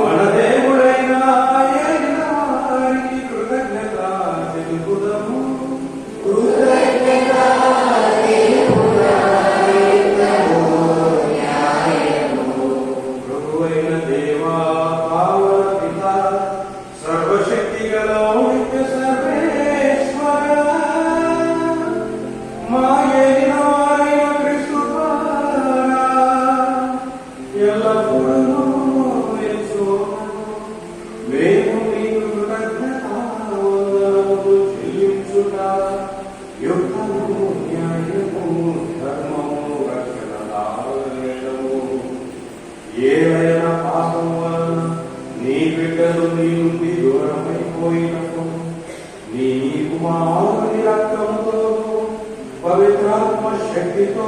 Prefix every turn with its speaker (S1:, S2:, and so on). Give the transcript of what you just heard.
S1: మన దేవుడైన ఆయన కృతజ్ఞత తెలుపుదము. ఏదైనా పాపం వలన నీ బిడ్డలు నీ నుండి దూరమైపోయినప్పుడు నీ కుమారుని రక్తంతో పవిత్రాత్మ శక్తితో